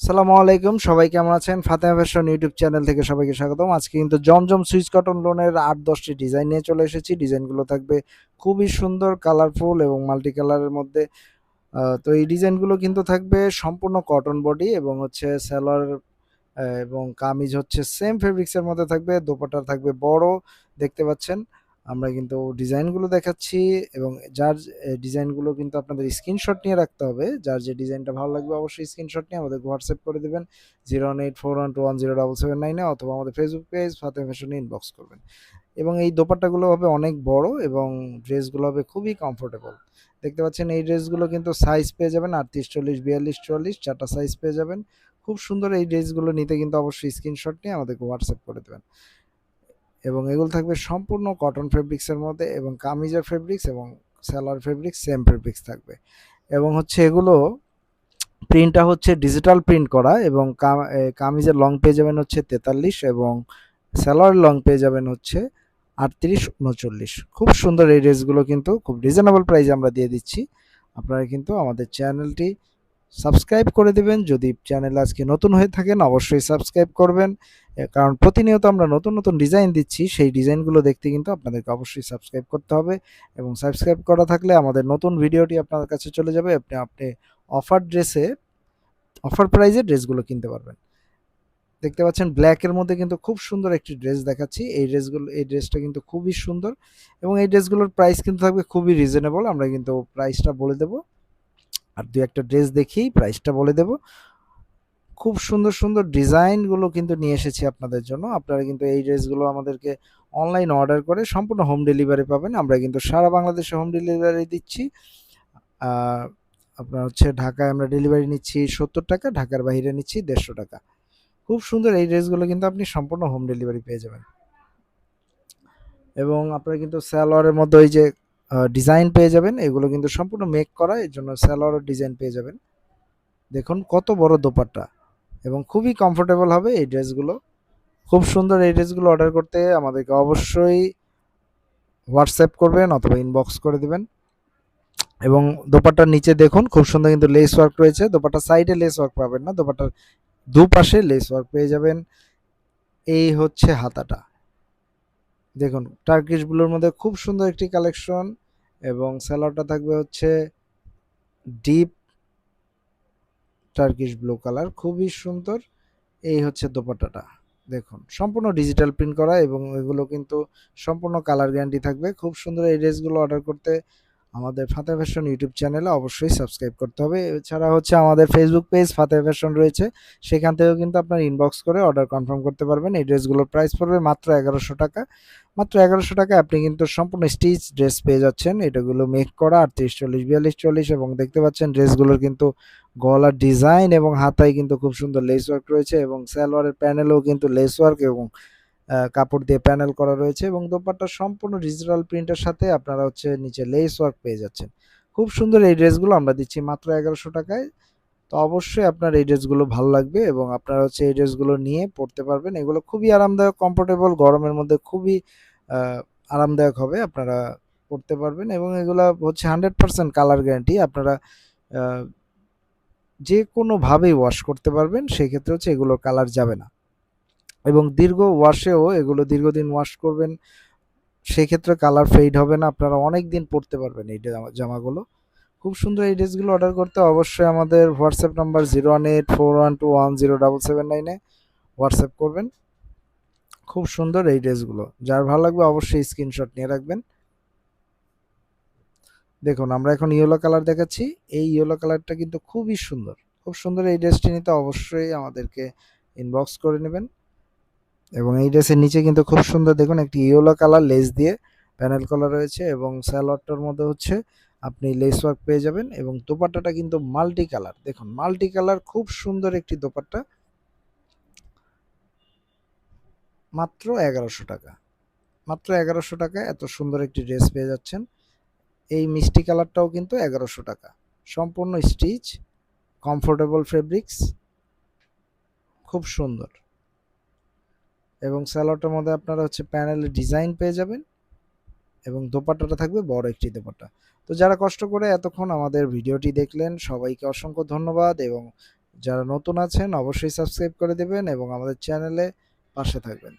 সালামু আলাইকুম, সবাই কেমন আছেন? ফাতেমা ফ্যাশন ইউটিউব চ্যানেল থেকে সবাইকে স্বাগতম। আজকে কিন্তু জমজম সুইচ কটন লোনের আট, দশটি ডিজাইন নিয়ে চলে এসেছি। ডিজাইনগুলো থাকবে খুবই সুন্দর কালারফুল এবং মাল্টি কালারের মধ্যে তো এই ডিজাইনগুলো কিন্তু থাকবে সম্পূর্ণ কটন বডি এবং হচ্ছে সেলার এবং কামিজ হচ্ছে সেম ফেব্রিক্সের মধ্যে থাকবে। দোপাট্টা থাকবে বড়, দেখতে পাচ্ছেন। আমরা কিন্তু ডিজাইনগুলো দেখাচ্ছি এবং যার ডিজাইনগুলো কিন্তু আপনাদের স্ক্রিনশট নিয়ে রাখতে হবে। যার যে ডিজাইনটা ভালো লাগবে অবশ্যই স্ক্রিনশট নিয়ে আমাদের হোয়াটসঅ্যাপ করে দেবেন। Zero one eight four one two one zero double seven নাইনে অথবা আমাদের ফেসবুক পেজ ফাতে ফ্যাশনে ইনবক্স করবেন। এবং এই দোপাট্টাগুলো হবে অনেক বড় এবং ড্রেসগুলো হবে খুবই কমফোর্টেবল দেখতে পাচ্ছেন এই ড্রেসগুলো কিন্তু সাইজ পেয়ে যাবেন আটত্রিশ, চল্লিশ, বিয়াল্লিশ, চুয়াল্লিশ, চারটা সাইজ পেয়ে যাবেন। খুব সুন্দর এই ড্রেসগুলো নিতে কিন্তু অবশ্যই স্ক্রিনশট নিয়ে আমাদেরকে হোয়াটসঅ্যাপ করে দেবেন। এবং এগুলো থাকবে সম্পূর্ণ কটন ফেব্রিক্সের মধ্যে এবং কামিজের ফেব্রিক্স এবং সেলার ফেব্রিক্স সেম ফেব্রিক্স থাকবে। এবং হচ্ছে এগুলো প্রিন্টটা হচ্ছে ডিজিটাল প্রিন্ট করা এবং কামিজের লং পেয়ে যাবেন হচ্ছে তেতাল্লিশ এবং সেলার লং পেয়ে যাবেন হচ্ছে আটত্রিশ, উনচল্লিশ। খুব সুন্দর এই ড্রেসগুলো কিন্তু, খুব রিজনেবল প্রাইসে আমরা দিয়ে দিচ্ছি। আপনারা কিন্তু আমাদের চ্যানেলটি সাবস্ক্রাইব করে দেবেন। যদি চ্যানেল আজকে নতুন হয়ে থাকেন, অবশ্যই সাবস্ক্রাইব করবেন। কারণ প্রতিনিয়ত আমরা নতুন নতুন ডিজাইন দিচ্ছি। সেই ডিজাইনগুলো দেখতে কিন্তু আপনাদেরকে অবশ্যই সাবস্ক্রাইব করতে হবে এবং সাবস্ক্রাইব করা থাকলে আমাদের নতুন ভিডিওটি আপনার কাছে চলে যাবে। আপনি আপনি অফার ড্রেসে, অফার প্রাইজে ড্রেসগুলো কিনতে পারবেন। দেখতে পাচ্ছেন ব্ল্যাকের মধ্যে কিন্তু খুব সুন্দর একটি ড্রেস দেখাচ্ছি। এই ড্রেসগুলো, এই ড্রেসটা কিন্তু খুবই সুন্দর এবং এই ড্রেসগুলোর প্রাইস কিন্তু থাকবে খুবই রিজনেবল। আমরা কিন্তু প্রাইসটা বলে দেব। আর দু একটা ড্রেস দেখেই প্রাইসটা বলে দেব। খুব সুন্দর সুন্দর ডিজাইনগুলো কিন্তু নিয়ে এসেছি আপনাদের জন্য। আপনারা কিন্তু এই ড্রেসগুলো আমাদেরকে অনলাইন অর্ডার করে সম্পূর্ণ হোম ডেলিভারি পাবেন। আমরা কিন্তু সারা বাংলাদেশে হোম ডেলিভারি দিচ্ছি। আপনার হচ্ছে ঢাকায় আমরা ডেলিভারি নিচ্ছি সত্তর টাকা, ঢাকার বাইরে নিচ্ছি দেড়শো টাকা। খুব সুন্দর এই ড্রেসগুলো কিন্তু আপনি সম্পূর্ণ হোম ডেলিভারি পেয়ে যাবেন। এবং আপনারা কিন্তু স্যালোয়ারের মধ্যে ওই যে ডিজাইন পেয়ে যাবেন, এগুলো কিন্তু সম্পূর্ণ মেক করা, এর জন্য স্যালোয়ারের ডিজাইন পেয়ে যাবেন। দেখুন কত বড় দোপাট্টা, এবং খুবই কমফোর্টেবল হবে এই ড্রেসগুলো। খুব সুন্দর এই ড্রেসগুলো অর্ডার করতে আমাদেরকে অবশ্যই হোয়াটসঅ্যাপ করবেন অথবা ইনবক্স করে দেবেন। এবং দোপাট্টার নিচে দেখুন, খুব সুন্দর কিন্তু লেস ওয়ার্ক রয়েছে। দোপাট্টার সাইডে লেস ওয়ার্ক পাবেন না, দোপাট্টার দুপাশে লেস ওয়ার্ক পেয়ে যাবেন। এই হচ্ছে হাতাটা। দেখুন টার্কিশ ব্লুর মধ্যে খুব সুন্দর একটি কালেকশন এবং স্যালোয়ারটা থাকবে হচ্ছে ডিপ টার্কিশ ব্লু কালার খুবই সুন্দর। এই হচ্ছে দোপাট্টাটা। দেখুন, সম্পূর্ণ ডিজিটাল প্রিন্ট করা এবং এগুলো কিন্তু সম্পূর্ণ কালার গ্যারান্টি থাকবে। খুব সুন্দর এই ড্রেসগুলো অর্ডার করতে আমাদের ফাতে ফ্যাশন ইউটিউব চ্যানেলে অবশ্যই সাবস্ক্রাইব করতে হবে। এছাড়া হচ্ছে আমাদের ফেসবুক পেজ ফাতে ফ্যাশন রয়েছে। সেখান থেকেও কিন্তু আপনার ইনবক্স করে অর্ডার কনফার্ম করতে পারবেন। এই ড্রেসগুলোর প্রাইস পড়বে মাত্র এগারোশো টাকা। মাত্র এগারোশো টাকা আপনি কিন্তু সম্পূর্ণ স্টিচ ড্রেস পেয়ে যাচ্ছেন। এটাগুলো মেক করা আটত্রিশ, চল্লিশ, বিয়াল্লিশ, চল্লিশ এবং দেখতে পাচ্ছেন ড্রেসগুলোর কিন্তু গলার ডিজাইন এবং হাতায় কিন্তু খুব সুন্দর লেস ওয়ার্ক রয়েছে এবং স্যালোয়ারের প্যানেলেও কিন্তু লেস ওয়ার্ক এবং কাপড় দিয়ে প্যানেল করা রয়েছে এবং দোপাট্টা সম্পূর্ণ ডিজিটাল প্রিন্টের সাথে আপনারা হচ্ছে নিচে লেস ওয়ার্ক পেয়ে যাচ্ছেন। খুব সুন্দর এই ড্রেসগুলো আমরা দিচ্ছি মাত্র এগারোশো টাকায়। তো অবশ্যই আপনার এই ড্রেসগুলো ভালো লাগবে এবং আপনারা হচ্ছে এই ড্রেসগুলো নিয়ে পড়তে পারবেন। এগুলো খুবই আরামদায়ক কমফোর্টেবল গরমের মধ্যে খুবই আরামদায়ক হবে, আপনারা পড়তে পারবেন এবং এগুলো হচ্ছে হান্ড্রেড পার্সেন্ট কালার গ্যারান্টি আপনারা যে কোনোভাবেই ওয়াশ করতে পারবেন, সেক্ষেত্রে হচ্ছে এগুলোর কালার যাবে না। এবং দীর্ঘ ওয়াশেও এগুলো দীর্ঘদিন ওয়াশ করবেন, সেক্ষেত্রে কালার ফেড হবে না, আপনারা অনেক দিন পরতে পারবেন এই জামা- জামাগুলো। খুব সুন্দর এই ড্রেসগুলো অর্ডার করতে অবশ্যই আমাদের WhatsApp number zero one eight four one two one zero double seven নাইনে হোয়াটসঅ্যাপ করবেন। খুব সুন্দর এই ড্রেসগুলো, যার ভালো লাগবে অবশ্যই স্ক্রিনশট নিয়ে রাখবেন। দেখুন, আমরা এখন ইয়েলো কালার দেখাচ্ছি, এই ইয়েলো কালারটা কিন্তু খুবই সুন্দর। খুব সুন্দর এই ড্রেসটি নিতে অবশ্যই আমাদেরকে ইনবক্স করে নেবেন। এবং এই ড্রেসের নিচে কিন্তু খুব সুন্দর দেখুন একটি ইয়েলো কালার লেস দিয়ে প্যানেল করা রয়েছে এবং স্যালোয়ারটার মধ্যে হচ্ছে আপনি লেস ওয়ার্ক পেয়ে যাবেন এবং দোপাট্টাটা কিন্তু মাল্টি কালার। দেখুন, মাল্টি কালার খুব সুন্দর একটি দোপাট্টা। মাত্র এগারোশো টাকা। মাত্র এগারোশো টাকা এত সুন্দর একটি ড্রেস পেয়ে যাচ্ছেন। এই মিষ্টি কালারটাও কিন্তু এগারোশো টাকা। সম্পূর্ণ স্টিচ, কমফোর্টেবল ফেব্রিক্স, খুব সুন্দর। এবং স্যালোয়ারটার মধ্যে আপনারা হচ্ছে প্যানেলের ডিজাইন পেয়ে যাবেন এবং দোপাট্টাটা থাকবে বড় একটি দোপাট্টা। তো যারা কষ্ট করে এতক্ষণ আমাদের ভিডিওটি দেখলেন, সবাইকে অসংখ্য ধন্যবাদ এবং যারা নতুন আছেন অবশ্যই সাবস্ক্রাইব করে দেবেন এবং আমাদের চ্যানেলে পাশে থাকবেন।